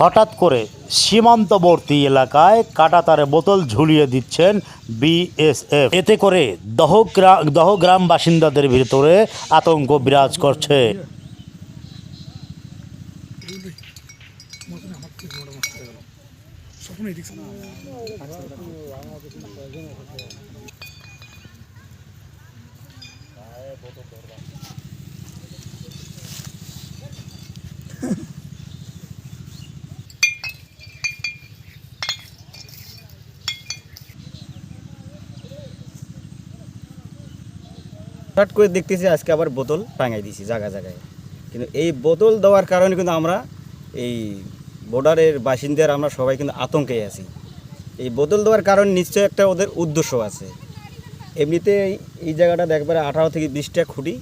হঠাৎ করে সীমান্তবর্তী এলাকায় কাটাতারে বোতল ঝুলিয়ে দিচ্ছেন বিএসএফ। এতে করে দহগ্রাম দহগ্রাম বাসিন্দাদের ভিতরে আতঙ্ক বিরাজ করছে। হঠাৎ করে দেখতেছি আজকে আবার বোতল টাঙাই দিয়েছি জায়গা জায়গায়। কিন্তু এই বোতল দেওয়ার কারণে কিন্তু আমরা এই বর্ডারের বাসিন্দার, আমরা সবাই কিন্তু আতঙ্কে আছি। এই বোতল দেওয়ার কারণ নিশ্চয়ই একটা ওদের উদ্দেশ্য আছে। এমনিতে এই- জায়গাটা একবারে আঠারো থেকে বিশটা খুঁটি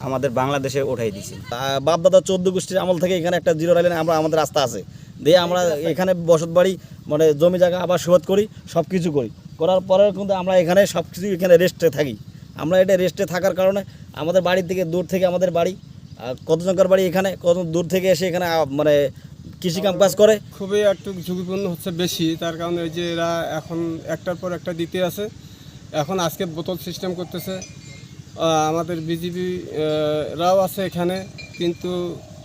আমাদের বাংলাদেশে ওঠাই দিছি বাপ দাদা চোদ্দ গোষ্ঠীর আমল থেকে এখানে একটা জিরো লাইনে আমরা আমাদের রাস্তা আছে। দিয়ে আমরা এখানে বসত বাড়ি মানে জমি জায়গা আবার সুবাদ করি সব কিছু করি। করার পরে কিন্তু আমরা এখানে সব কিছু এখানে রেস্টে থাকি। আমরা এটা রেস্টে থাকার কারণে আমাদের বাড়ির থেকে দূর থেকে আমাদের বাড়ি আর কতজনকার বাড়ি এখানে কত দূর থেকে এসে এখানে মানে কৃষি কাম কাজ করে? খুবই একটু ঝুঁকিপূর্ণ হচ্ছে বেশি তার কারণে ওই যে এরা এখন একটার পর একটা দিতে আছে। এখন আজকে বোতল সিস্টেম করতেছে। আমাদের বিজিবি রাও আছে এখানে কিন্তু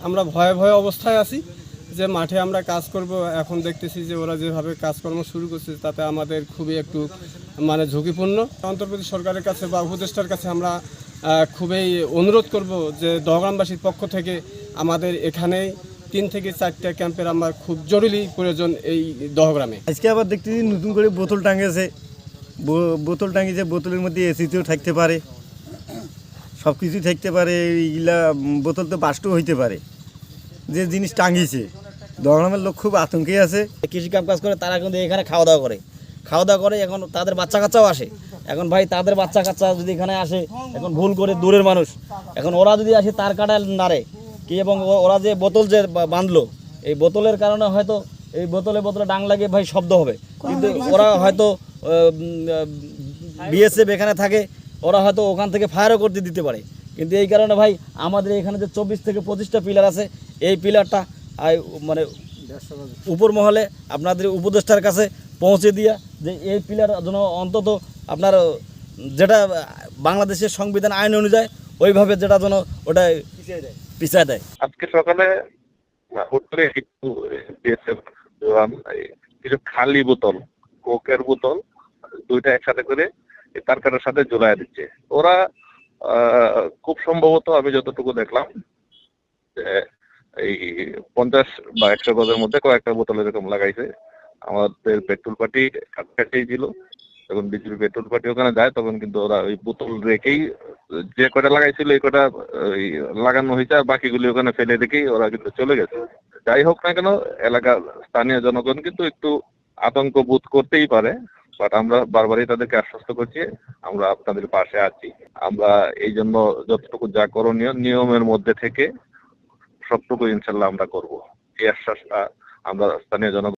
আমরা ভয়ে ভয়ে অবস্থায় আছি। যে মাঠে আমরা কাজ করব, এখন দেখতেছি যে ওরা যেভাবে কাজকর্ম শুরু করছে, তাতে আমাদের খুবই একটু মানে ঝুঁকিপূর্ণ। অন্তর্বর্তী সরকারের কাছে বা উপদেষ্টার কাছে আমরা খুবই অনুরোধ করব যে দহগ্রামবাসীর পক্ষ থেকে আমাদের এখানে তিন থেকে চারটা ক্যাম্পের আমার খুব জরুরি প্রয়োজন এই দহগ্রামে। আজকে আবার দেখতেছি নতুন করে বোতল টাঙিয়েছে। বোতল টাঙিয়েছে, বোতলের মধ্যে এসিতেও থাকতে পারে। সব কিছুই থাকতে পারে, এইগুলা বোতল তো বাস্টও হইতে পারে। যে জিনিস টাঙিয়েছে। দহগ্রামের লোক খুব আতঙ্কে আছে। কৃষি কাম কাজ করে, তারা কিন্তু এখানে খাওয়া দাওয়া করে। খাওয়া দাওয়া করে, এখন তাদের বাচ্চা কাচ্চাও আসে। এখন ভাই, তাদের বাচ্চা কাচ্চা যদি এখানে আসে, এখন ভুল করে দূরের মানুষ। এখন ওরা যদি আসে, তার কাটা নাড়ে। কি এবং ওরা যে বোতল যে বাঁধলো, এই বোতলের কারণে হয়তো, এই বোতলে বোতলে ডাং লাগে ভাই শব্দ হবে। কিন্তু ওরা হয়তো বিএসএফ এখানে থাকে, ওরা হয়তো ওখান থেকে ফায়ারও করতে দিতে পারে। কিন্তু এই কারণে ভাই, আমাদের এখানে যে চব্বিশ থেকে পঁচিশটা পিলার আছে, এই পিলারটা মানে উপর মহলে আপনাদের উপদেষ্টার কাছে পৌঁছে দিয়া যে এই পিলার যেন অন্তত আপনার যেটা বাংলাদেশের সংবিধান আইন অনুযায়ী ওইভাবে যেটা যেন ওটা পিছিয়ে দেয়। আজকে সকালে একটু কিছু খালি বোতল, কোকের বোতল, দুইটা একসাথে করে তারকারের সাথে ঝুলাই দিচ্ছে। ওরা খুব সম্ভবত আমি যতটুকু দেখলাম এই পঞ্চাশ বা একশো গজের মধ্যে কয়েকটা বোতল এরকম লাগাইছে। আমাদের পেট্রোল পার্টি কাছাকাছি ছিল। যখন বিজেপি পেট্রোল পার্টি ওখানে যায়, তখন কিন্তু ওরা ওই বোতল রেখেই যে কটা লাগাইছিল, এই কটা, ওই লাগানো হয়েছে আর বাকিগুলি ওখানে ফেলে রেখেই ওরা কিন্তু চলে গেছে। যাই হোক না কেন, এলাকার স্থানীয় জনগণ কিন্তু একটু আতঙ্ক বোধ করতেই পারে বাট আমরা বারবারই তাদেরকে আশ্বস্ত করছি, আমরা আপনাদের পাশে আছি। আমরা এই জন্য যতটুকু যা করণীয়, নিয়মের মধ্যে থেকে সবটুকু ইনশাল্লাহ আমরা করব। এই আশ্বাসটা আমরা স্থানীয় জনগণ